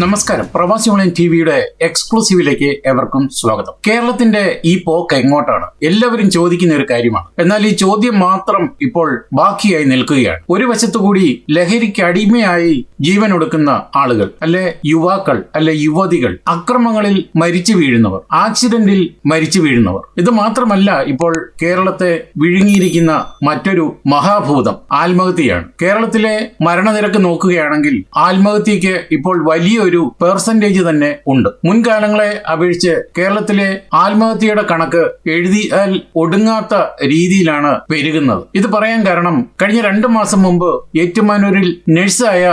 നമസ്കാരം. പ്രവാസി ഓൺലൈൻ ടിവിയുടെ എക്സ്ക്ലൂസീവിലേക്ക് എവർക്കും സ്വാഗതം. കേരളത്തിന്റെ ഈ പോക്ക് എങ്ങോട്ടാണ്? എല്ലാവരും ചോദിക്കുന്ന ഒരു കാര്യമാണ്. എന്നാൽ ഈ ചോദ്യം മാത്രം ഇപ്പോൾ ബാക്കിയായി നിൽക്കുകയാണ്. ഒരു വശത്തുകൂടി ലഹരിക്ക് അടിമയായി ജീവൻ ഒടുക്കുന്ന ആളുകൾ അല്ലെ യുവാക്കൾ അല്ലെ യുവതികൾ അക്രമങ്ങളിൽ മരിച്ചു വീഴുന്നവർ ആക്സിഡന്റിൽ മരിച്ചു വീഴുന്നവർ. ഇത് മാത്രമല്ല ഇപ്പോൾ കേരളത്തെ വിഴുങ്ങിയിരിക്കുന്ന മറ്റൊരു മഹാഭൂതം ആത്മഹത്യയാണ്. കേരളത്തിലെ മരണനിരക്ക് നോക്കുകയാണെങ്കിൽ ആത്മഹത്യക്ക് ഇപ്പോൾ വലിയൊരു പെർസെന്റേജ് തന്നെ ഉണ്ട്. മുൻകാലങ്ങളെ അപേക്ഷിച്ച് കേരളത്തിലെ ആത്മഹത്യയുടെ കണക്ക് എഴുതിയാൽ ഒടുങ്ങാത്ത രീതിയിലാണ് പെരുകുന്നത്. ഇത് പറയാൻ കാരണം കഴിഞ്ഞ രണ്ടു മാസം മുമ്പ് ഏറ്റുമാനൂരിൽ നഴ്സായ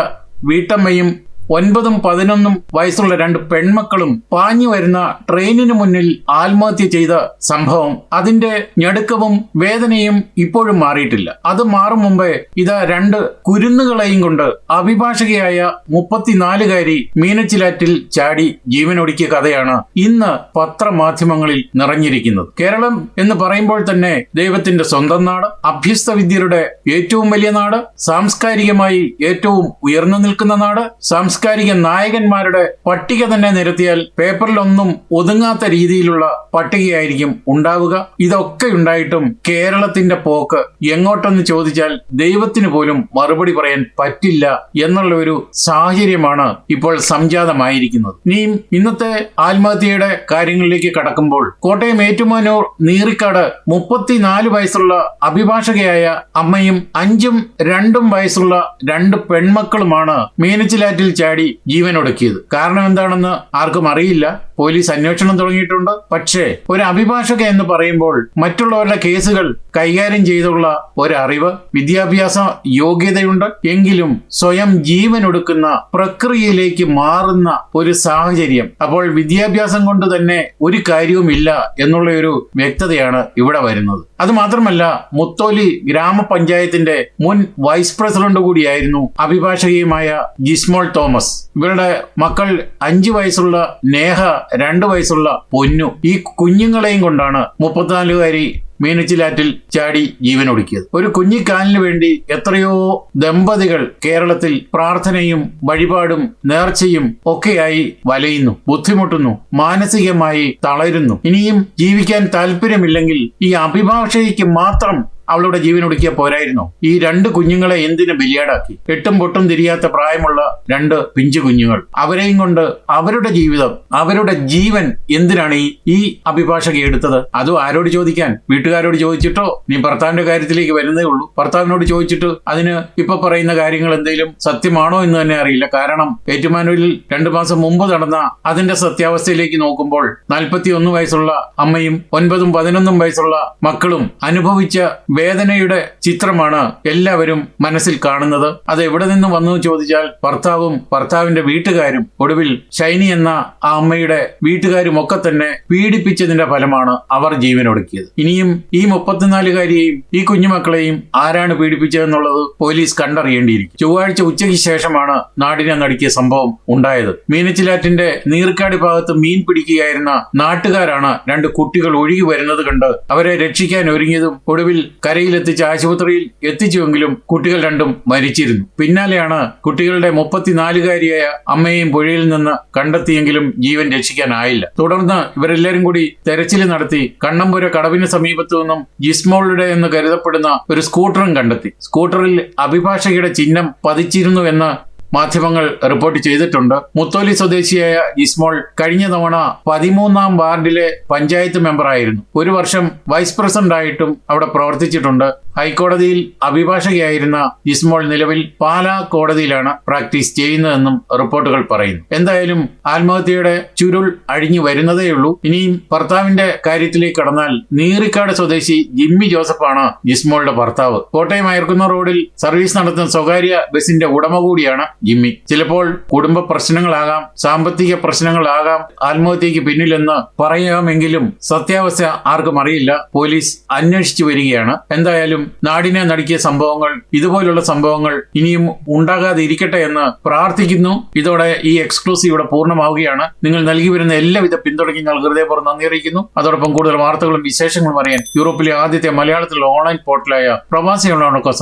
വീട്ടമ്മയും ഒൻപതും പതിനൊന്നും വയസ്സുള്ള രണ്ട് പെൺമക്കളും പാഞ്ഞു വരുന്ന ട്രെയിനിന് മുന്നിൽ ആത്മഹത്യ ചെയ്ത സംഭവം. അതിന്റെ ഞെടുക്കവും വേദനയും ഇപ്പോഴും മാറിയിട്ടില്ല. അത് മാറും മുമ്പേ ഇതാ രണ്ട് കുരുന്നുകളെയും കൊണ്ട് അഭിഭാഷകയായ മുപ്പത്തിനാലുകാരി മീനച്ചിലാറ്റിൽ ചാടി ജീവനൊടുക്കിയ കഥയാണ് ഇന്ന് പത്രമാധ്യമങ്ങളിൽ നിറഞ്ഞിരിക്കുന്നത്. കേരളം എന്ന് പറയുമ്പോൾ തന്നെ ദൈവത്തിന്റെ സ്വന്തം നാട് അഭ്യസ്ത വിദ്യരുടെ ഏറ്റവും വലിയ നാട് സാംസ്കാരികമായി ഏറ്റവും ഉയർന്നു നിൽക്കുന്ന നാട് സാംസ്കാരിക നായകന്മാരുടെ പട്ടിക തന്നെ നിരത്തിയാൽ പേപ്പറിലൊന്നും ഒതുങ്ങാത്ത രീതിയിലുള്ള പട്ടികയായിരിക്കും ഉണ്ടാവുക. ഇതൊക്കെ ഉണ്ടായിട്ടും കേരളത്തിന്റെ പോക്ക് എങ്ങോട്ടെന്ന് ചോദിച്ചാൽ ദൈവത്തിന് പോലും മറുപടി പറയാൻ പറ്റില്ല എന്നുള്ള ഒരു സാഹചര്യമാണ് ഇപ്പോൾ സംജാതമായിരിക്കുന്നത്. ഇനിയും ഇന്നത്തെ ആത്മഹത്യയുടെ കാര്യങ്ങളിലേക്ക് കടക്കുമ്പോൾ കോട്ടയം ഏറ്റുമാനൂർ നീറിക്കാട് മുപ്പത്തിനാല് വയസ്സുള്ള അഭിഭാഷകയായ അമ്മയും അഞ്ചും രണ്ടും വയസ്സുള്ള രണ്ട് പെൺമക്കളുമാണ് മീനച്ചിലാറ്റിൽ ചാടി ജീവനൊടുക്കിയത്. കാരണം എന്താണെന്ന് ആർക്കും അറിയില്ല. പോലീസ് അന്വേഷണം തുടങ്ങിയിട്ടുണ്ട്. പക്ഷേ ഒരു അഭിഭാഷക എന്ന് പറയുമ്പോൾ മറ്റുള്ളവരുടെ കേസുകൾ കൈകാര്യം ചെയ്തുള്ള ഒരറിവ് വിദ്യാഭ്യാസ യോഗ്യതയുണ്ട്. എങ്കിലും സ്വയം ജീവൻ ജീവനൊടുക്കുന്ന പ്രക്രിയയിലേക്ക് മാറുന്ന ഒരു സാഹചര്യം. അപ്പോൾ വിദ്യാഭ്യാസം കൊണ്ട് തന്നെ ഒരു കാര്യവുമില്ല എന്നുള്ള ഒരു വ്യക്തതയാണ് ഇവിടെ വരുന്നത്. അത് മാത്രമല്ല മുത്തോലി ഗ്രാമപഞ്ചായത്തിന്റെ മുൻ വൈസ് പ്രസിഡന്റ് കൂടിയായിരുന്നു അഭിഭാഷകയുമായ ജിസ്മോൾ തോമസ്. ഇവരുടെ മക്കൾ അഞ്ചു വയസ്സുള്ള നേഹ രണ്ടു വയസ്സുള്ള പൊന്നു. ഈ കുഞ്ഞുങ്ങളെയും കൊണ്ടാണ് മുപ്പത്തിനാലുകാരി മീനച്ചിലാറ്റിൽ ചാടി ജീവനൊടുക്കിയത്. ഒരു കുഞ്ഞിക്കാലിന് വേണ്ടി എത്രയോ ദമ്പതികൾ കേരളത്തിൽ പ്രാർത്ഥനയും വഴിപാടും നേർച്ചയും ഒക്കെയായി വലയുന്നു ബുദ്ധിമുട്ടുന്നു മാനസികമായി തളരുന്നു. ഇനിയും ജീവിക്കാൻ താല്പര്യമില്ലെങ്കിൽ ഈ അഭിഭാഷകയ്ക്ക് മാത്രം അവളുടെ ജീവൻ ഒടുക്കിയ പോരായിരുന്നു. ഈ രണ്ട് കുഞ്ഞുങ്ങളെ എന്തിനു ബലിയാടാക്കി? എട്ടും പൊട്ടും തിരിയാത്ത പ്രായമുള്ള രണ്ട് പിഞ്ചു കുഞ്ഞുങ്ങൾ. അവരെയും കൊണ്ട് അവരുടെ ജീവിതം അവരുടെ ജീവൻ എന്തിനാണ് ഈ ഈ അഭിഭാഷക എടുത്തത്? അതും ആരോട് ചോദിക്കാൻ? വീട്ടുകാരോട് ചോദിച്ചിട്ടോ? നീ ഭർത്താവിന്റെ കാര്യത്തിലേക്ക് വരുന്നേ ഉള്ളൂ. ഭർത്താവിനോട് ചോദിച്ചിട്ട് അതിന് ഇപ്പൊ പറയുന്ന കാര്യങ്ങൾ എന്തെങ്കിലും സത്യമാണോ എന്ന് തന്നെ അറിയില്ല. കാരണം ഏറ്റുമാനൂരിൽ രണ്ടു മാസം മുമ്പ് നടന്ന അതിന്റെ സത്യാവസ്ഥയിലേക്ക് നോക്കുമ്പോൾ നാൽപ്പത്തി ഒന്ന് വയസ്സുള്ള അമ്മയും ഒൻപതും പതിനൊന്നും വയസ്സുള്ള മക്കളും അനുഭവിച്ച വേദനയുടെ ചിത്രമാണ് എല്ലാവരും മനസ്സിൽ കാണുന്നത്. അത് എവിടെ നിന്ന് വന്നു ചോദിച്ചാൽ ഭർത്താവും ഭർത്താവിന്റെ വീട്ടുകാരും ഒടുവിൽ ഷൈനി എന്ന ആ അമ്മയുടെ വീട്ടുകാരും ഒക്കെ തന്നെ പീഡിപ്പിച്ചതിന്റെ ഫലമാണ് അവർ ജീവനൊടുക്കിയത്. ഇനിയും ഈ മുപ്പത്തിനാലുകാരിയെയും ഈ കുഞ്ഞുമക്കളെയും ആരാണ് പീഡിപ്പിച്ചതെന്നുള്ളത് പോലീസ് കണ്ടറിയേണ്ടിയിരിക്കും. ചൊവ്വാഴ്ച ഉച്ചയ്ക്ക് ശേഷമാണ് നാടിനെ നടുക്കിയ സംഭവം ഉണ്ടായത്. മീനച്ചിലാറ്റിന്റെ നീർക്കാടി ഭാഗത്ത് മീൻ പിടിക്കുകയായിരുന്ന നാട്ടുകാരാണ് രണ്ട് കുട്ടികൾ ഒഴുകി വരുന്നത് കണ്ട് അവരെ രക്ഷിക്കാൻ ഒരുങ്ങിയതും ഒടുവിൽ കരയിലെത്തിച്ച് ആശുപത്രിയിൽ എത്തിച്ചുവെങ്കിലും കുട്ടികൾ രണ്ടും മരിച്ചിരുന്നു. പിന്നാലെയാണ് കുട്ടികളുടെ മുപ്പത്തിനാലുകാരിയായ അമ്മയെയും പുഴയിൽ നിന്ന് കണ്ടെത്തിയെങ്കിലും ജീവൻ രക്ഷിക്കാനായില്ല. തുടർന്ന് ഇവരെല്ലാരും കൂടി തെരച്ചിൽ നടത്തി കണ്ണമ്പുര കടവിന് സമീപത്തു നിന്നും ജിസ്മോളുടെ എന്ന് കരുതപ്പെടുന്ന ഒരു സ്കൂട്ടറും കണ്ടെത്തി. സ്കൂട്ടറിൽ അഭിഭാഷകയുടെ ചിഹ്നം പതിച്ചിരുന്നു എന്ന് മാധ്യമങ്ങൾ റിപ്പോർട്ട് ചെയ്തിട്ടുണ്ട്. മുത്തോലി സ്വദേശിയായ ഇസ്മോൾ കഴിഞ്ഞ തവണ പതിമൂന്നാം വാർഡിലെ പഞ്ചായത്ത് മെമ്പറായിരുന്നു ഒരു വർഷം വൈസ് പ്രസിഡന്റ് ആയിട്ടും അവിടെ പ്രവർത്തിച്ചിട്ടുണ്ട്. ഹൈക്കോടതിയിൽ അഭിഭാഷകയായിരുന്ന ഇസ്മോൾ നിലവിൽ പാലാ കോടതിയിലാണ് പ്രാക്ടീസ് ചെയ്യുന്നതെന്നും റിപ്പോർട്ടുകൾ പറയുന്നു. എന്തായാലും ആത്മഹത്യയുടെ ചുരുൾ അഴിഞ്ഞു വരുന്നതേയുള്ളൂ ഇനിയും ഭർത്താവിന്റെ കാര്യത്തിലേക്ക് കടന്നാൽ നീറിക്കാട് സ്വദേശി ജിമ്മി ജോസഫാണ് ജിസ്മോളുടെ ഭർത്താവ്. കോട്ടയം അയർക്കുന്ന റോഡിൽ സർവീസ് നടത്തുന്ന സ്വകാര്യ ബസിന്റെ ഉടമ കൂടിയാണ് ജിമ്മി. ചിലപ്പോൾ കുടുംബ പ്രശ്നങ്ങളാകാം സാമ്പത്തിക പ്രശ്നങ്ങളാകാം ആത്മഹത്യക്ക് പിന്നിലെന്ന് പറയാമെങ്കിലും സത്യാവസ്ഥ ആർക്കും അറിയില്ല. പോലീസ് അന്വേഷിച്ചു വരികയാണ്. എന്തായാലും നാടിനെ നടുക്കിയ സംഭവങ്ങൾ ഇതുപോലുള്ള സംഭവങ്ങൾ ഇനിയും ഉണ്ടാകാതെ ഇരിക്കട്ടെ എന്ന് പ്രാർത്ഥിക്കുന്നു. ഇതോടെ ഈ എക്സ്ക്ലൂസീവ് ഇവിടെ പൂർണമാവുകയാണ്. നിങ്ങൾ നൽകി വരുന്ന എല്ലാവിധ പിന്തുണയ്ക്കും ഞങ്ങൾ ഹൃദയപൂർവം നന്ദി അറിയിക്കുന്നു. അതോടൊപ്പം കൂടുതൽ വാർത്തകളും വിശേഷങ്ങളും അറിയാൻ യൂറോപ്പിലെ ആദ്യത്തെ മലയാളത്തിലുള്ള ഓൺലൈൻ പോർട്ടലായ പ്രവാസി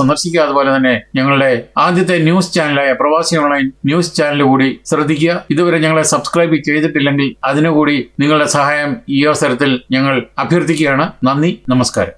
സന്ദർശിക്കുക. അതുപോലെ തന്നെ ഞങ്ങളുടെ ആദ്യത്തെ ന്യൂസ് ചാനലായ പ്രവാസി പ്രവാസി ഓൺലൈൻ ന്യൂസ് ചാനൽ കൂടി ശ്രദ്ധിക്കുക. ഇതുവരെ ഞങ്ങളെ സബ്സ്ക്രൈബ് ചെയ്തിട്ടില്ലെങ്കിൽ അതിനുകൂടി നിങ്ങളുടെ സഹായം ഈ അവസരത്തിൽ ഞങ്ങൾ അഭ്യർത്ഥിക്കുകയാണ്. നന്ദി നമസ്കാരം.